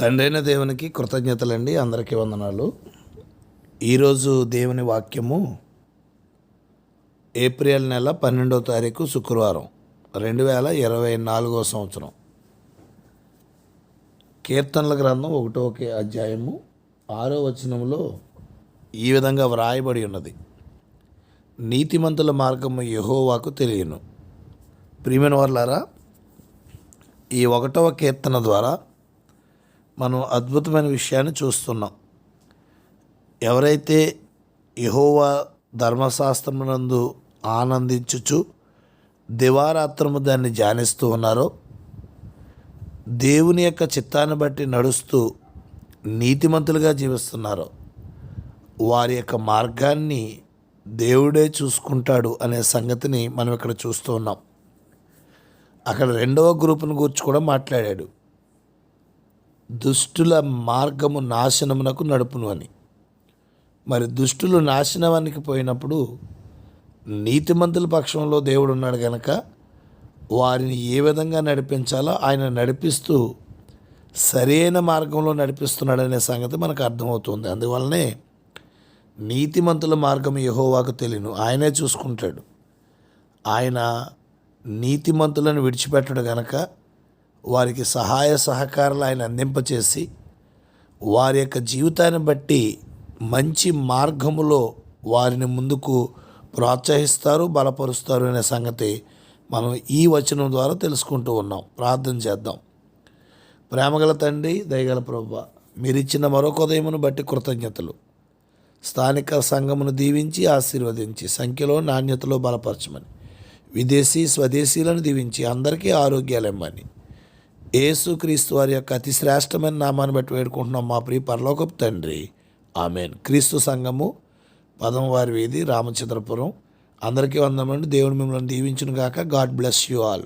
తండ్రైన దేవునికి కృతజ్ఞతలండి అందరికీ వందనాలు. ఈరోజు దేవుని వాక్యము ఏప్రిల్ నెల పన్నెండవ తారీఖు శుక్రవారం రెండు వేల ఇరవై నాలుగో సంవత్సరం. కీర్తనల గ్రంథం ఒకటో అధ్యాయము ఆరో వచనంలో ఈ విధంగా వ్రాయబడి ఉన్నది. నీతిమంతుల మార్గము యహోవాకు తెలియను. ప్రియమైన వాళ్ళారా ఈ ఒకటవ కీర్తన ద్వారా మనం అద్భుతమైన విషయాన్ని చూస్తున్నాం. ఎవరైతే యహోవా ధర్మశాస్త్రమునందు ఆనందించుచు దివారాత్రము దాన్ని ధ్యానిస్తూ ఉన్నారో దేవుని యొక్క చిత్తాన్ని బట్టి నడుస్తూ నీతిమంతులుగా జీవిస్తున్నారో వారి యొక్క మార్గాన్ని దేవుడే చూసుకుంటాడు అనే సంగతిని మనం ఇక్కడ చూస్తూ ఉన్నాం. అక్కడ రెండవ గ్రూపును గురించి కూడా మాట్లాడాడు. దుష్టుల మార్గము నాశనమునకు నడుపును అని. మరి దుష్టులు నాశనవానికి పోయినప్పుడు నీతిమంతుల పక్షంలో దేవుడు ఉన్నాడు కనుక వారిని ఏ విధంగా నడిపించాలో ఆయన నడిపిస్తూ సరైన మార్గంలో నడిపిస్తున్నాడనే సంగతి మనకు అర్థమవుతుంది. అందువల్లనే నీతిమంతుల మార్గం యహోవాకు తెలియను. ఆయనే చూసుకుంటాడు. ఆయన నీతిమంతులను విడిచిపెట్టడు గనక వారికి సహాయ సహకారాలు ఆయన అందింపచేసి వారి యొక్క జీవితాన్ని బట్టి మంచి మార్గములో వారిని ముందుకు ప్రోత్సహిస్తారు బలపరుస్తారు అనే సంగతి మనం ఈ వచనం ద్వారా తెలుసుకుంటూ ఉన్నాం. ప్రార్థన చేద్దాం. ప్రేమగల తండ్రి దయగల ప్రభు మీరిచ్చిన మరొక ఉదయమును బట్టి కృతజ్ఞతలు. స్థానిక సంఘమును దీవించి ఆశీర్వదించి సంఖ్యలో నాణ్యతలో బలపరచమని. విదేశీ స్వదేశీలను దీవించి అందరికీ ఆరోగ్యాలు ఇమ్మని యేసుక్రీస్తు వారి యొక్క అతి శ్రేష్టమైన నామాన్ని బట్టి వేడుకుంటున్నాం మా ప్రియ పరలోకపు తండ్రి. ఆమెన్. క్రీస్తు సంఘము పదమవారి వీధి రామచంద్రపురం. అందరికీ వందమండి దేవుడు మిమ్మల్ని దీవించును గాక గాడ్ బ్లెస్ యు ఆల్.